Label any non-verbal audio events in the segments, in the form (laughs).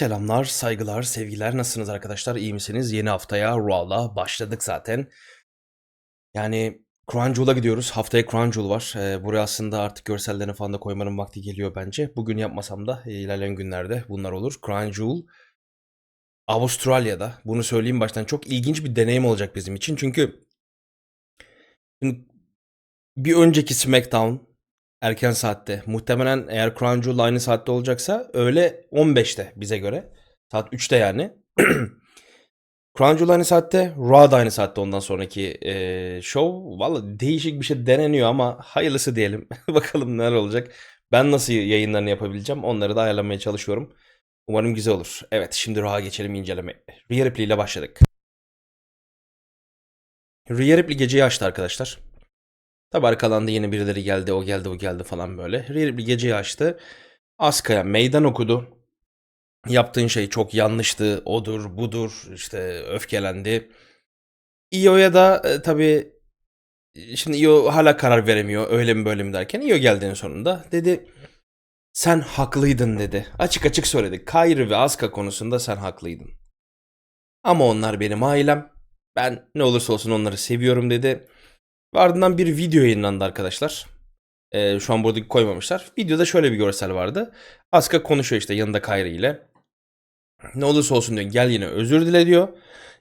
Selamlar, saygılar, sevgiler. Nasılsınız arkadaşlar? İyi misiniz? Yeni haftaya Raw'la başladık zaten. Yani Jewel'a gidiyoruz. Haftaya Jewel var. Ee, buraya aslında artık görsellerini falan da koymanın vakti geliyor bence. Bugün yapmasam da ilerleyen günlerde bunlar olur. Jewel Avustralya'da. Bunu söyleyeyim baştan. Çok ilginç bir deneyim olacak bizim için. Çünkü bir önceki SmackDown erken saatte. Muhtemelen eğer Crown Jewel aynı saatte olacaksa öğle 15'te bize göre. Saat 3'te yani. (clears throat) Crown Jewel aynı saatte, Raw da aynı saatte ondan sonraki eee show. Valla değişik bir şey deneniyor ama hayırlısı diyelim. (laughs) Bakalım neler olacak. Ben nasıl yayınlarını yapabileceğim onları da ayarlamaya çalışıyorum. Umarım güzel olur. Evet şimdi Raw'a geçelim inceleme. Rhea Ripley ile başladık. Rhea Ripley geceyi açtı arkadaşlar. Tabi arkadan da yeni birileri geldi, o geldi, o geldi falan böyle. Rhea Ripley geceyi açtı. Asuka'ya meydan okudu. Yaptığın şey çok yanlıştı, odur, budur, işte öfkelendi. Io'ya da e, tabi şimdi Io hala karar veremiyor öyle mi böyle mi derken Io geldi en sonunda. Dedi sen haklıydın dedi. Açık açık söyledi. Kyrie ve Asuka konusunda sen haklıydın. Ama onlar benim ailem. Ben ne olursa olsun onları seviyorum dedi. Ve ardından bir video yayınlandı arkadaşlar. Ee, şu an burada koymamışlar. Videoda şöyle bir görsel vardı. Asuka konuşuyor işte yanında Kyrie ile. Ne olursa olsun diyor gel yine özür dile diyor.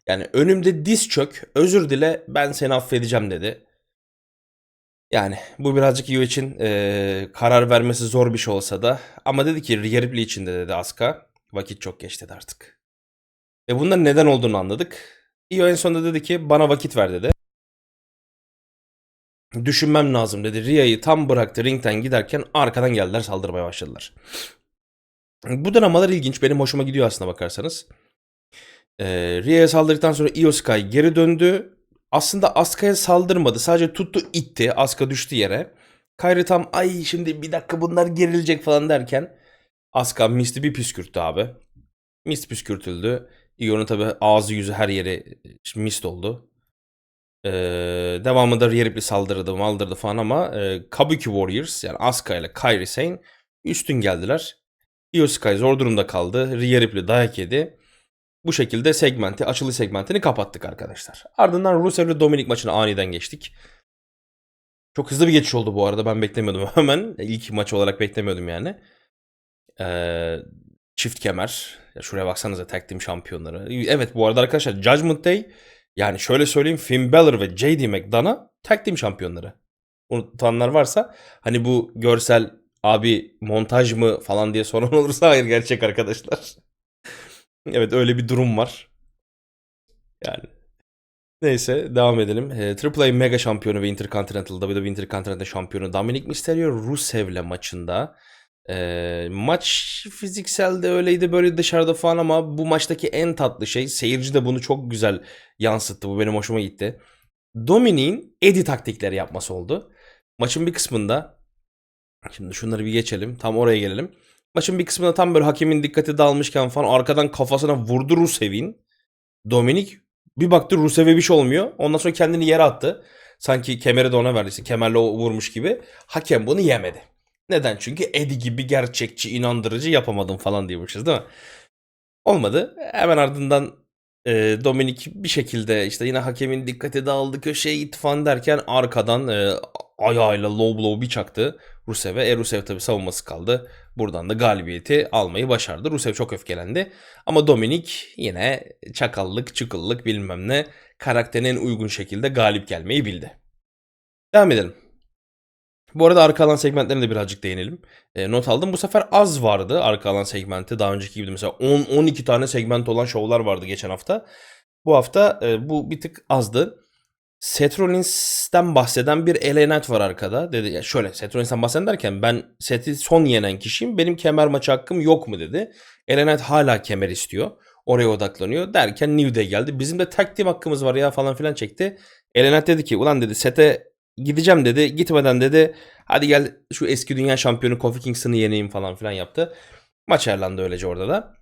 Yani önümde diz çök özür dile ben seni affedeceğim dedi. Yani bu birazcık Io için eee, karar vermesi zor bir şey olsa da ama dedi ki Rhea Ripley için de dedi Asuka vakit çok geç dedi artık. Ve bunların neden olduğunu anladık. Io en sonunda dedi ki bana vakit ver dedi. Düşünmem lazım dedi. Rhea'yı tam bıraktı ringten giderken arkadan geldiler saldırmaya başladılar. Bu dramalar ilginç. Benim hoşuma gidiyor aslında bakarsanız. Ee, Rhea'ya saldırdıktan sonra Io Sky geri döndü. Aslında Asuka'ya saldırmadı. Sadece tuttu itti. Asuka düştü yere. Kyrie tam ay şimdi bir dakika bunlar gerilecek falan derken Asuka Mist'i bir püskürttü abi. Mist püskürtüldü. Io'nun tabi ağzı yüzü her yeri e, mist oldu. Ee, devamında Rhea Ripley saldırdı maldırdı falan ama e, Kabuki Warriors yani Asuka ile Kairi Sane üstün geldiler. Io Sky zor durumda kaldı. Rhea Ripley dayak yedi. Bu şekilde segmenti, açılı segmentini kapattık arkadaşlar. Ardından Rusev ile Dominik maçına aniden geçtik. Çok hızlı bir geçiş oldu bu arada. Ben beklemiyordum (laughs) hemen. İlk maç olarak beklemiyordum yani. Ee, çift kemer. Ya şuraya baksanıza tag team şampiyonları. Evet bu arada arkadaşlar Judgment Day yani şöyle söyleyeyim Finn Balor ve JD McDonough tag team şampiyonları. Unutanlar varsa hani bu görsel abi montaj mı falan diye soran (laughs) olursa hayır gerçek arkadaşlar. (laughs) evet öyle bir durum var. Yani. Neyse devam edelim. E, AAA Mega Şampiyonu ve Intercontinental WWE Intercontinental Şampiyonu Dominic Mysterio Rusev'le maçında. E, maç fiziksel de öyleydi böyle dışarıda falan ama bu maçtaki en tatlı şey seyirci de bunu çok güzel yansıttı. Bu benim hoşuma gitti. Dominic'in Eddie taktikleri yapması oldu. Maçın bir kısmında Şimdi şunları bir geçelim. Tam oraya gelelim. Maçın bir kısmında tam böyle hakemin dikkati dağılmışken falan arkadan kafasına vurdu Rusev'in. Dominik bir baktı Rusev'e bir şey olmuyor. Ondan sonra kendini yere attı. Sanki kemeri de ona verdiyse kemerle vurmuş gibi. Hakem bunu yemedi. Neden? Çünkü Eddie gibi gerçekçi, inandırıcı yapamadım falan diyormuşuz değil mi? Olmadı. Hemen ardından e, Dominik bir şekilde işte yine hakemin dikkati dağıldı köşeye gitti falan derken arkadan e, ayağıyla low blow bir çaktı Rusev'e. E Rusev tabi savunması kaldı. Buradan da galibiyeti almayı başardı. Rusev çok öfkelendi. Ama Dominik yine çakallık, çıkıllık bilmem ne karakterine en uygun şekilde galip gelmeyi bildi. Devam edelim. Bu arada arka alan segmentlerine de birazcık değinelim. E, not aldım. Bu sefer az vardı arka alan segmenti. Daha önceki gibi mesela 10-12 tane segment olan şovlar vardı geçen hafta. Bu hafta e, bu bir tık azdı. Seth Rollins'ten bahseden bir LA Knight var arkada. Dedi ya şöyle Seth Rollins'ten bahseden derken ben Seth'i son yenen kişiyim. Benim kemer maçı hakkım yok mu dedi. LA Knight hala kemer istiyor. Oraya odaklanıyor. Derken New Day geldi. Bizim de tag team hakkımız var ya falan filan çekti. LA Knight dedi ki ulan dedi Seth'e gideceğim dedi. Gitmeden dedi hadi gel şu eski dünya şampiyonu Kofi Kingston'ı yeneyim falan filan yaptı. Maç ayarlandı öylece orada da.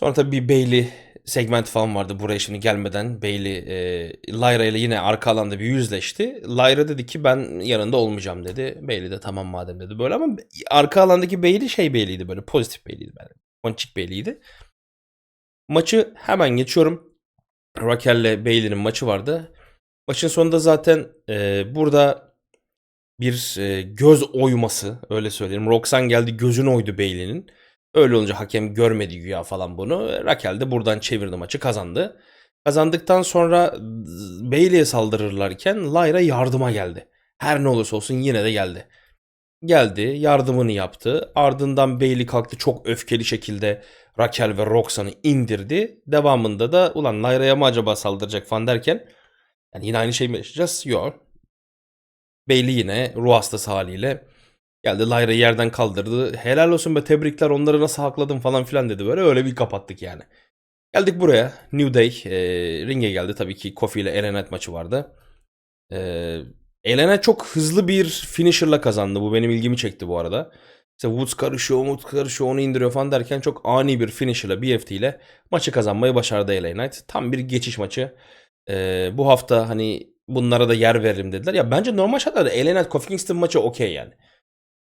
Sonra tabii bir Bailey segment falan vardı buraya şimdi gelmeden. Bailey e, Lyra ile yine arka alanda bir yüzleşti. Lyra dedi ki ben yanında olmayacağım dedi. Bailey de tamam madem dedi böyle ama arka alandaki Bailey şey Bailey'di böyle pozitif Bailey'di. Ponçik Beyli'ydi. Maçı hemen geçiyorum. Raquel'le Bailey'nin maçı vardı. Maçın sonunda zaten e, burada bir e, göz oyması öyle söyleyelim. Roxanne geldi gözünü oydu Bailey'nin. Öyle olunca hakem görmedi güya falan bunu. Raquel de buradan çevirdi maçı kazandı. Kazandıktan sonra Bailey'e saldırırlarken Lyra yardıma geldi. Her ne olursa olsun yine de geldi. Geldi, yardımını yaptı. Ardından Bailey kalktı çok öfkeli şekilde Raquel ve Roxanne'ı indirdi. Devamında da ulan Lyra'ya mı acaba saldıracak falan derken yani yine aynı şey mi yaşayacağız? Yok. Bailey yine ruh hastası haliyle geldi Lyra'yı yerden kaldırdı. Helal olsun be tebrikler onları nasıl hakladın falan filan dedi böyle öyle bir kapattık yani. Geldik buraya. New Day e, ringe geldi. Tabii ki Kofi ile Knight maçı vardı. E, Knight çok hızlı bir finisher'la kazandı. Bu benim ilgimi çekti bu arada. İşte Woods karışıyor, Woods karışıyor, onu indiriyor falan derken çok ani bir finisher'la BFT ile maçı kazanmayı başardı Ellen Knight. Tam bir geçiş maçı. E, bu hafta hani bunlara da yer veririm dediler. Ya bence normal şartlarda Knight Kofi Kingston maçı okey yani.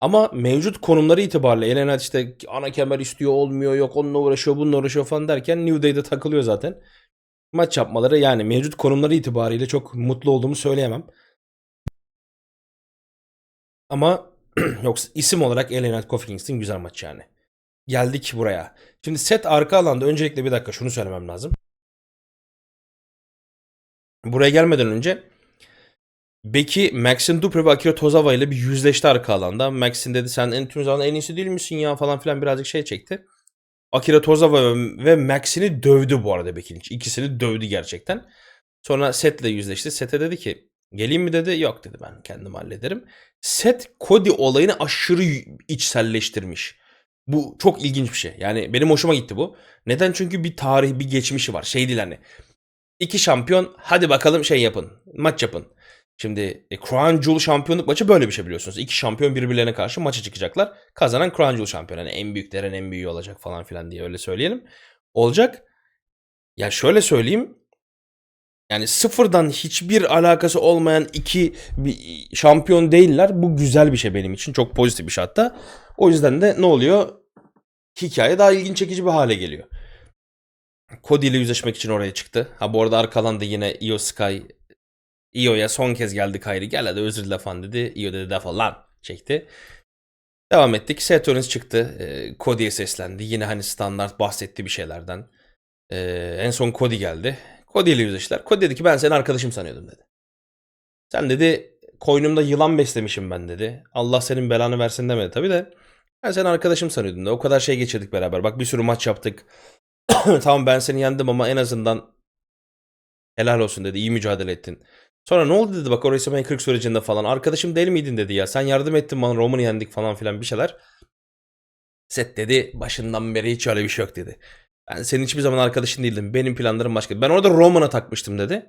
Ama mevcut konumları itibariyle Knight işte ana kemer istiyor olmuyor yok onunla uğraşıyor bununla uğraşıyor falan derken New Day'de takılıyor zaten. Maç yapmaları yani mevcut konumları itibariyle çok mutlu olduğumu söyleyemem. Ama (clears throat) yoksa isim olarak Knight Kofi Kingston güzel maç yani. Geldik buraya. Şimdi set arka alanda öncelikle bir dakika şunu söylemem lazım. Buraya gelmeden önce Becky Max'in Dupre ve Akira Tozawa ile bir yüzleşti arka alanda. Max'in dedi sen en tüm zaman en iyisi değil misin ya falan filan birazcık şey çekti. Akira Tozawa ve Max'ini dövdü bu arada Becky'nin. İkisini dövdü gerçekten. Sonra Seth'le yüzleşti. Seth'e dedi ki geleyim mi dedi. Yok dedi ben kendim hallederim. Seth Cody olayını aşırı içselleştirmiş. Bu çok ilginç bir şey. Yani benim hoşuma gitti bu. Neden? Çünkü bir tarih, bir geçmişi var. Şey değil hani. İki şampiyon hadi bakalım şey yapın. Maç yapın. Şimdi e, Crown Jewel şampiyonluk maçı böyle bir şey biliyorsunuz. İki şampiyon birbirlerine karşı maça çıkacaklar. Kazanan Crown Jewel şampiyon. Yani en büyüklerin en büyüğü olacak falan filan diye öyle söyleyelim. Olacak. Ya şöyle söyleyeyim. Yani sıfırdan hiçbir alakası olmayan iki şampiyon değiller. Bu güzel bir şey benim için. Çok pozitif bir şey hatta. O yüzden de ne oluyor? Hikaye daha ilginç çekici bir hale geliyor. Cody ile yüzleşmek için oraya çıktı. Ha bu arada arkadan da yine Io Sky Io'ya son kez geldi Kyrie. Gel hadi özür dile falan dedi. Io dedi defol lan çekti. Devam ettik. Seth Rollins çıktı. Ee, Cody'ye seslendi. Yine hani standart bahsetti bir şeylerden. Ee, en son Cody geldi. Cody ile yüzleştiler. Cody dedi ki ben seni arkadaşım sanıyordum dedi. Sen dedi koynumda yılan beslemişim ben dedi. Allah senin belanı versin demedi tabii de. Ben seni arkadaşım sanıyordum da. O kadar şey geçirdik beraber. Bak bir sürü maç yaptık. (clears throat) tamam ben seni yendim ama en azından helal olsun dedi. İyi mücadele ettin. Sonra ne oldu dedi bak o WrestleMania 40 sürecinde falan. Arkadaşım değil miydin dedi ya. Sen yardım ettin bana Roman'ı yendik falan filan bir şeyler. Set dedi başından beri hiç öyle bir şey yok dedi. Ben senin hiçbir zaman arkadaşın değildim. Benim planlarım başka. Ben orada Roman'a takmıştım dedi.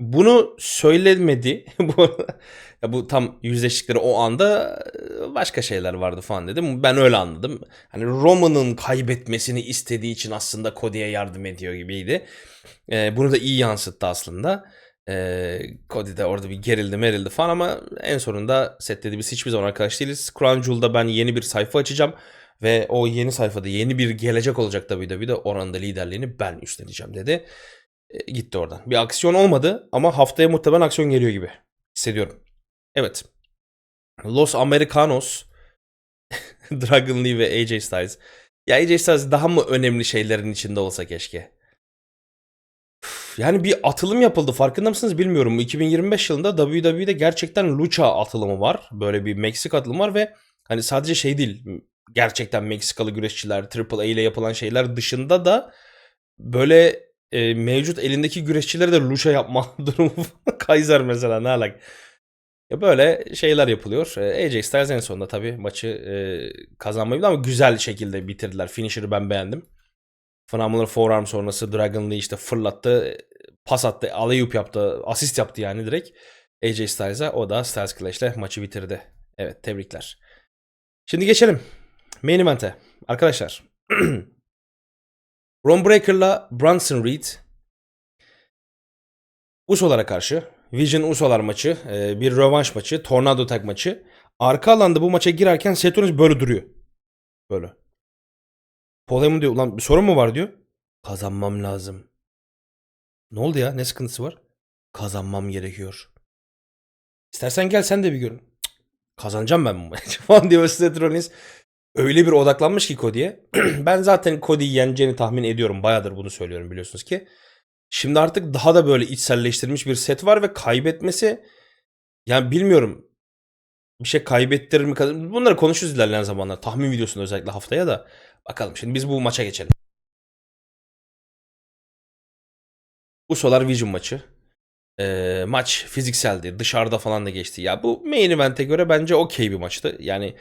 Bunu söylemedi. (laughs) bu, ya bu tam yüzleştikleri o anda başka şeyler vardı falan dedim. Ben öyle anladım. Hani Roman'ın kaybetmesini istediği için aslında Cody'ye yardım ediyor gibiydi. Ee, bunu da iyi yansıttı aslında. Ee, Cody de orada bir gerildi merildi falan ama en sonunda set dedi biz hiçbir zaman arkadaş değiliz. Crown Jewel'da ben yeni bir sayfa açacağım. Ve o yeni sayfada yeni bir gelecek olacak WWE'de oranın da liderliğini ben üstleneceğim dedi. E, gitti oradan. Bir aksiyon olmadı ama haftaya muhtemelen aksiyon geliyor gibi hissediyorum. Evet. Los Americanos, (laughs) Dragon Lee ve AJ Styles. Ya AJ Styles daha mı önemli şeylerin içinde olsa keşke. Yani bir atılım yapıldı farkında mısınız bilmiyorum. 2025 yılında WWE'de gerçekten lucha atılımı var. Böyle bir Meksika atılımı var ve hani sadece şey değil. Gerçekten Meksikalı güreşçiler, AAA ile yapılan şeyler dışında da böyle e, mevcut elindeki güreşçilere de lucha yapma (laughs) durumu. Kaiser mesela ne alak. Ya böyle şeyler yapılıyor. E, AJ Styles en sonunda tabii maçı e, kazanmayı ama güzel şekilde bitirdiler. Finisher'ı ben beğendim. Phenomenal forearm sonrası Dragon Lee işte fırlattı. Pas attı. alley yaptı. Asist yaptı yani direkt. AJ Styles'a. O da Styles Clash'le maçı bitirdi. Evet tebrikler. Şimdi geçelim. Main event'e. Arkadaşlar. (clears throat) Ron Breaker'la Bronson Reed Uso'lara karşı Vision Uso'lar maçı, bir rövanş maçı, Tornado Tag maçı. Arka alanda bu maça girerken Seth Rollins böyle duruyor. Böyle. Paul Heyman diyor ulan bir sorun mu var diyor. Kazanmam lazım. Ne oldu ya? Ne sıkıntısı var? Kazanmam gerekiyor. İstersen gel sen de bir görün. Cık, Kazanacağım ben bu maçı (laughs) falan diyor Seth Rollins. Öyle bir odaklanmış ki Cody'ye. (clears throat) ben zaten Cody'yi yeneceğini tahmin ediyorum. Bayağıdır bunu söylüyorum biliyorsunuz ki. Şimdi artık daha da böyle içselleştirilmiş bir set var ve kaybetmesi yani bilmiyorum bir şey kaybettirir mi? Bunları konuşuruz ilerleyen zamanlar. Tahmin videosunda özellikle haftaya da. Bakalım şimdi biz bu maça geçelim. Usolar Vision maçı. Ee, maç fizikseldi. Dışarıda falan da geçti. Ya bu main event'e göre bence okey bir maçtı. Yani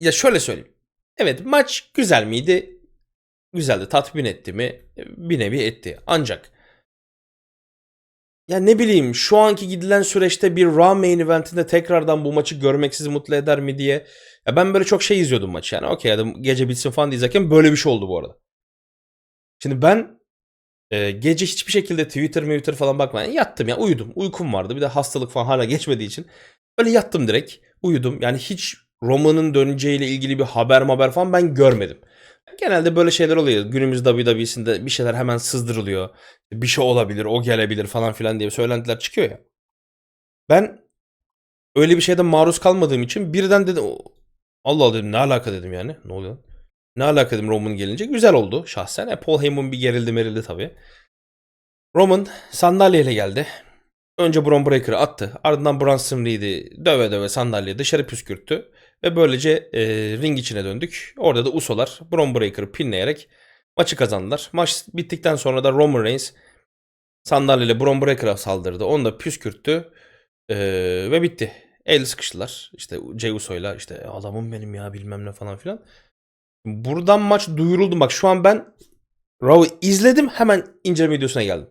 ya şöyle söyleyeyim. Evet maç güzel miydi? Güzeldi. Tatmin etti mi? Bir nevi etti. Ancak ya ne bileyim şu anki gidilen süreçte bir Raw main eventinde tekrardan bu maçı görmek sizi mutlu eder mi diye. Ya ben böyle çok şey izliyordum maçı yani. Okey hadi gece bitsin falan diye izlerken böyle bir şey oldu bu arada. Şimdi ben e, gece hiçbir şekilde Twitter, Twitter falan bakmadan yattım ya uyudum. Uykum vardı. Bir de hastalık falan hala geçmediği için. Böyle yattım direkt. Uyudum. Yani hiç Roma'nın döneceğiyle ilgili bir haber haber falan ben görmedim. Genelde böyle şeyler oluyor. Günümüz WWE'sinde bir şeyler hemen sızdırılıyor. Bir şey olabilir, o gelebilir falan filan diye söylentiler çıkıyor ya. Ben öyle bir şeyden maruz kalmadığım için birden dedim Allah Allah dedim ne alaka dedim yani. Ne oluyor? Ne alaka dedim Roman gelince. Güzel oldu şahsen. E, Paul Heyman bir gerildi merildi tabii. Roman sandalyeyle geldi. Önce Braun Breaker'ı attı. Ardından Bronson Reed'i döve döve sandalyeye dışarı püskürttü. Ve böylece e, ring içine döndük. Orada da Usolar Braun Breaker'ı pinleyerek maçı kazandılar. Maç bittikten sonra da Roman Reigns sandalyeyle Braun Breaker'a saldırdı. Onu da püskürttü. E, ve bitti. El sıkıştılar. İşte Jey Uso'yla işte adamım benim ya bilmem ne falan filan. Buradan maç duyuruldu. Bak şu an ben Raw'ı izledim hemen inceleme videosuna geldim.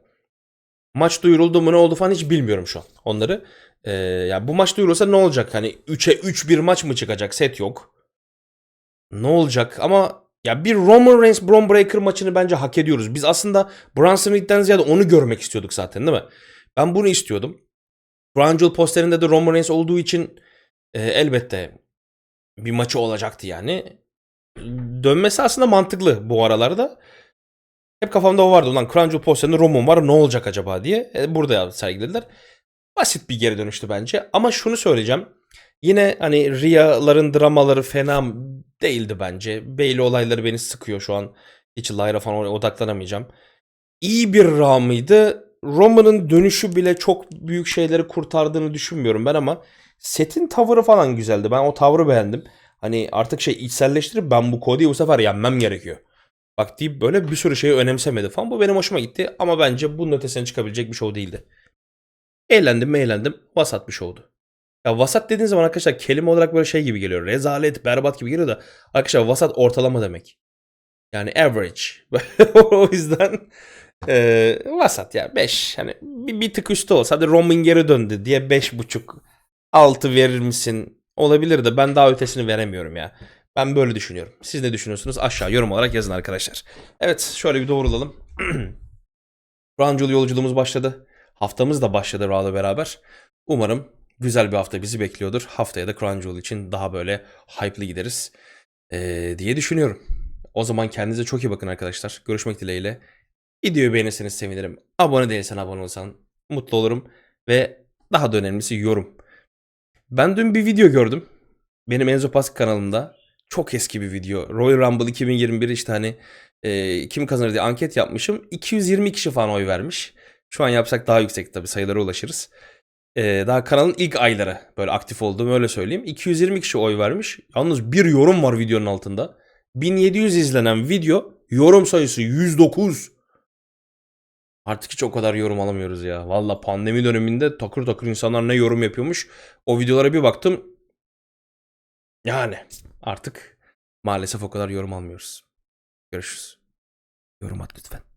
Maç duyuruldu mu ne oldu falan hiç bilmiyorum şu an onları. Ee, ya bu maç duyurulsa ne olacak? Hani 3'e 3 bir maç mı çıkacak? Set yok. Ne olacak? Ama ya bir Roman Reigns Braun Breaker maçını bence hak ediyoruz. Biz aslında Bronson Reed'den ziyade onu görmek istiyorduk zaten değil mi? Ben bunu istiyordum. Jewel posterinde de Roman Reigns olduğu için e, elbette bir maçı olacaktı yani. Dönmesi aslında mantıklı bu aralarda. Hep kafamda o vardı. Ulan Crown Jewel posterinde Roman var ne olacak acaba diye. E, burada sergilediler. Basit bir geri dönüştü bence. Ama şunu söyleyeceğim. Yine hani Ria'ların dramaları fena değildi bence. Bailey olayları beni sıkıyor şu an. Hiç Lyra falan odaklanamayacağım. İyi bir Ra? Roman'ın dönüşü bile çok büyük şeyleri kurtardığını düşünmüyorum ben ama setin tavırı falan güzeldi. Ben o tavrı beğendim. Hani artık şey içselleştirip ben bu Cody'yi bu sefer yenmem gerekiyor. Bak deyip böyle bir sürü şeyi önemsemedi falan. Bu benim hoşuma gitti ama bence bunun ötesine çıkabilecek bir show değildi. Eğlendim mi eğlendim. Vasat bir şovdu. Ya vasat dediğin zaman arkadaşlar kelime olarak böyle şey gibi geliyor. Rezalet, berbat gibi geliyor da arkadaşlar vasat ortalama demek. Yani average. (laughs) o yüzden e, vasat ya 5. Hani bir, bir tık üstü olsa hadi Roman geri döndü diye 5.5 6 verir misin? Olabilir de ben daha ötesini veremiyorum ya. Ben böyle düşünüyorum. Siz ne düşünüyorsunuz? Aşağı yorum olarak yazın arkadaşlar. Evet şöyle bir doğrulalım. (clears throat) Rancul yolculuğumuz başladı. Haftamız da başladı Raw'la beraber. Umarım güzel bir hafta bizi bekliyordur. Haftaya da Jewel için daha böyle hype'lı gideriz ee, diye düşünüyorum. O zaman kendinize çok iyi bakın arkadaşlar. Görüşmek dileğiyle. Videoyu beğenirseniz sevinirim. Abone değilsen abone olsan mutlu olurum. Ve daha da önemlisi yorum. Ben dün bir video gördüm. Benim Enzo Pask kanalımda. Çok eski bir video. Royal Rumble 2021 işte hani e, kim kazanır diye anket yapmışım. 220 kişi falan oy vermiş. Şu an yapsak daha yüksek tabii sayılara ulaşırız. Ee, daha kanalın ilk ayları böyle aktif olduğum öyle söyleyeyim. 220 kişi oy vermiş. Yalnız bir yorum var videonun altında. 1700 izlenen video yorum sayısı 109. Artık hiç o kadar yorum alamıyoruz ya. Valla pandemi döneminde takır takır insanlar ne yorum yapıyormuş. O videolara bir baktım. Yani artık maalesef o kadar yorum almıyoruz. Görüşürüz. Yorum at lütfen.